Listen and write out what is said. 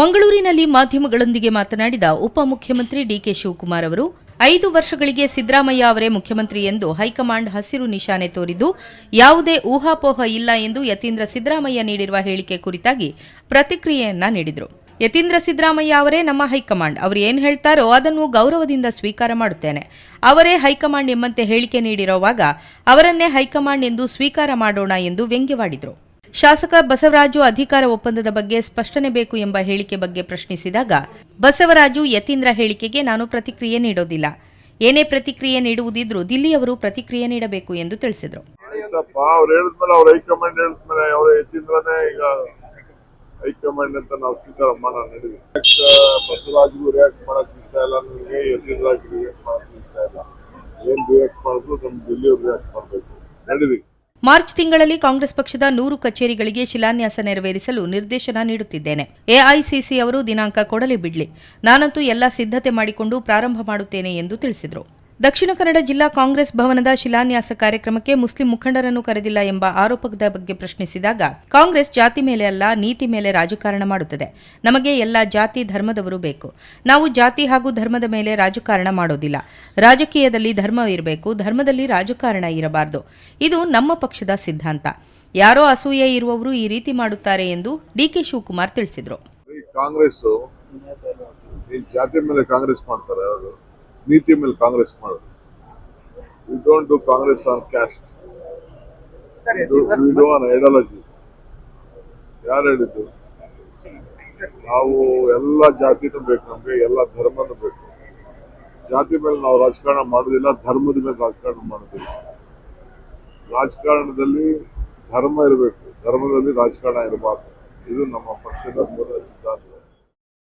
ಮಂಗಳೂರಿನಲ್ಲಿ ಮಾಧ್ಯಮಗಳೊಂದಿಗೆ ಮಾತನಾಡಿದ ಉಪಮುಖ್ಯಮಂತ್ರಿ ಡಿಕೆ ಶಿವಕುಮಾರ್ ಅವರು, ಐದು ವರ್ಷಗಳಿಗೆ ಸಿದ್ದರಾಮಯ್ಯ ಅವರೇ ಮುಖ್ಯಮಂತ್ರಿ ಎಂದು ಹೈಕಮಾಂಡ್ ಹಸಿರು ನಿಶಾನೆ ತೋರಿದ್ದು, ಯಾವುದೇ ಊಹಾಪೋಹ ಇಲ್ಲ ಎಂದು ಯತೀಂದ್ರ ಸಿದ್ದರಾಮಯ್ಯ ನೀಡಿರುವ ಹೇಳಿಕೆ ಕುರಿತಾಗಿ ಪ್ರತಿಕ್ರಿಯೆಯನ್ನ ನೀಡಿದರು. ಯತೀಂದ್ರ ಸಿದ್ದರಾಮಯ್ಯ ಅವರೇ ನಮ್ಮ ಹೈಕಮಾಂಡ್. ಅವರು ಏನು ಹೇಳ್ತಾರೋ ಅದನ್ನು ಗೌರವದಿಂದ ಸ್ವೀಕಾರ ಮಾಡುತ್ತೇನೆ. ಅವರೇ ಹೈಕಮಾಂಡ್ ಎಂಬಂತೆ ಹೇಳಿಕೆ ನೀಡಿರುವಾಗ ಅವರನ್ನೇ ಹೈಕಮಾಂಡ್ ಎಂದು ಸ್ವೀಕಾರ ಮಾಡೋಣ ಎಂದು ವ್ಯಂಗ್ಯವಾಡಿದರು. ಶಾಸಕ ಬಸವರಾಜು ಅಧಿಕಾರ ಒಪ್ಪಂದದ ಬಗ್ಗೆ ಸ್ಪಷ್ಟನೆ ಬೇಕು ಎಂಬ ಹೇಳಿಕೆ ಬಗ್ಗೆ ಪ್ರಶ್ನಿಸಿದಾಗ, ಬಸವರಾಜು ಯತೀಂದ್ರ ಹೇಳಿಕೆಗೆ ನಾನು ಪ್ರತಿಕ್ರಿಯೆ ನೀಡೋದಿಲ್ಲ. ಏನೇ ಪ್ರತಿಕ್ರಿಯೆ ನೀಡುವುದಿದ್ರೂ ದಿಲ್ಲಿಯವರು ಪ್ರತಿಕ್ರಿಯೆ ನೀಡಬೇಕು ಎಂದು ತಿಳಿಸಿದರು. ಹೈಕಮಾಂಡ್ ಅಂತ ನಾವು ಸ್ವೀಕಾರ ಮಾಡೋಣ ನಡೀವಿ ಬಸವರಾಜ್ಗೂ ರಿಯಾಕ್ಟ್ ಮಾಡಕ್ ಇಷ್ಟ ಇಲ್ಲ, ನನಗೆ ಎತ್ತಿಂದ್ರಾಗಿ ರಿಯಾಕ್ಟ್ ಮಾಡಕ್ ಇಷ್ಟ ಇಲ್ಲ. ಏನ್ ರಿಯಾಕ್ಟ್ ಮಾಡಿದ್ರು ನಮ್ ಡೆಲ್ಲಿಯವ್ರು ರಿಯಾಕ್ಟ್ ಮಾಡ್ಬೇಕು. ನಡೀರಿ. ಮಾರ್ಚ್ ತಿಂಗಳಲ್ಲಿ ಕಾಂಗ್ರೆಸ್ ಪಕ್ಷದ ನೂರು ಕಚೇರಿಗಳಿಗೆ ಶಿಲಾನ್ಯಾಸ ನೆರವೇರಿಸಲು ನಿರ್ದೇಶನ ನೀಡುತ್ತಿದ್ದೇನೆ. ಎಐಸಿಸಿ ಅವರು ದಿನಾಂಕ ಕೊಡಲಿ ಬಿಡ್ಲಿ. ನಾನಂತೂ ಎಲ್ಲ ಸಿದ್ಧತೆ ಮಾಡಿಕೊಂಡು ಪ್ರಾರಂಭ ಮಾಡುತ್ತೇನೆ ಎಂದು ತಿಳಿಸಿದರು. ದಕ್ಷಿಣ ಕನ್ನಡ ಜಿಲ್ಲಾ ಕಾಂಗ್ರೆಸ್ ಭವನದ ಶಿಲಾನ್ಯಾಸ ಕಾರ್ಯಕ್ರಮಕ್ಕೆ ಮುಸ್ಲಿಂ ಮುಖಂಡರನ್ನು ಕರೆದಿಲ್ಲ ಎಂಬ ಆರೋಪದ ಬಗ್ಗೆ ಪ್ರಶ್ನಿಸಿದಾಗ, ಕಾಂಗ್ರೆಸ್ ಜಾತಿ ಮೇಲೆ ಅಲ್ಲ, ನೀತಿ ಮೇಲೆ ರಾಜಕಾರಣ ಮಾಡುತ್ತದೆ. ನಮಗೆ ಎಲ್ಲ ಜಾತಿ ಧರ್ಮದವರು ಬೇಕು. ನಾವು ಜಾತಿ ಹಾಗೂ ಧರ್ಮದ ಮೇಲೆ ರಾಜಕಾರಣ ಮಾಡೋದಿಲ್ಲ. ರಾಜಕೀಯದಲ್ಲಿ ಧರ್ಮ ಇರಬೇಕು, ಧರ್ಮದಲ್ಲಿ ರಾಜಕಾರಣ ಇರಬಾರದು. ಇದು ನಮ್ಮ ಪಕ್ಷದ ಸಿದ್ಧಾಂತ. ಯಾರೋ ಅಸೂಯೆ ಇರುವವರು ಈ ರೀತಿ ಮಾಡುತ್ತಾರೆ ಎಂದು ಡಿಕೆ ಶಿವಕುಮಾರ್ ತಿಳಿಸಿದರು. ಕಾಂಗ್ರೆಸ್ ಜಾತಿ ಮೇಲೆ ಕಾಂಗ್ರೆಸ್ ಮಾಡ್ತಾರೆ ನೀತಿ ಮೇಲೆ ಕಾಂಗ್ರೆಸ್ ಮಾಡೋದು. We don't do Congress on caste we do on ideology ಯಾರು ಹೇಳಿದ್ದು? ನಾವು ಎಲ್ಲ ಜಾತಿನೂ ಬೇಕು ನಮಗೆ ಎಲ್ಲ ಧರ್ಮನೂ ಬೇಕು. ಜಾತಿ ಮೇಲೆ ನಾವು ರಾಜಕಾರಣ ಮಾಡೋದಿಲ್ಲ ಧರ್ಮದ ಮೇಲೆ ರಾಜಕಾರಣ ಮಾಡೋದಿಲ್ಲ. ರಾಜಕಾರಣದಲ್ಲಿ ಧರ್ಮ ಇರಬೇಕು. ಧರ್ಮದಲ್ಲಿ ರಾಜಕಾರಣ ಇರಬಾರ್ದು. ಇದು ನಮ್ಮ ಪಕ್ಷದ ಮೂಲ ಸಿದ್ಧಾಂತ.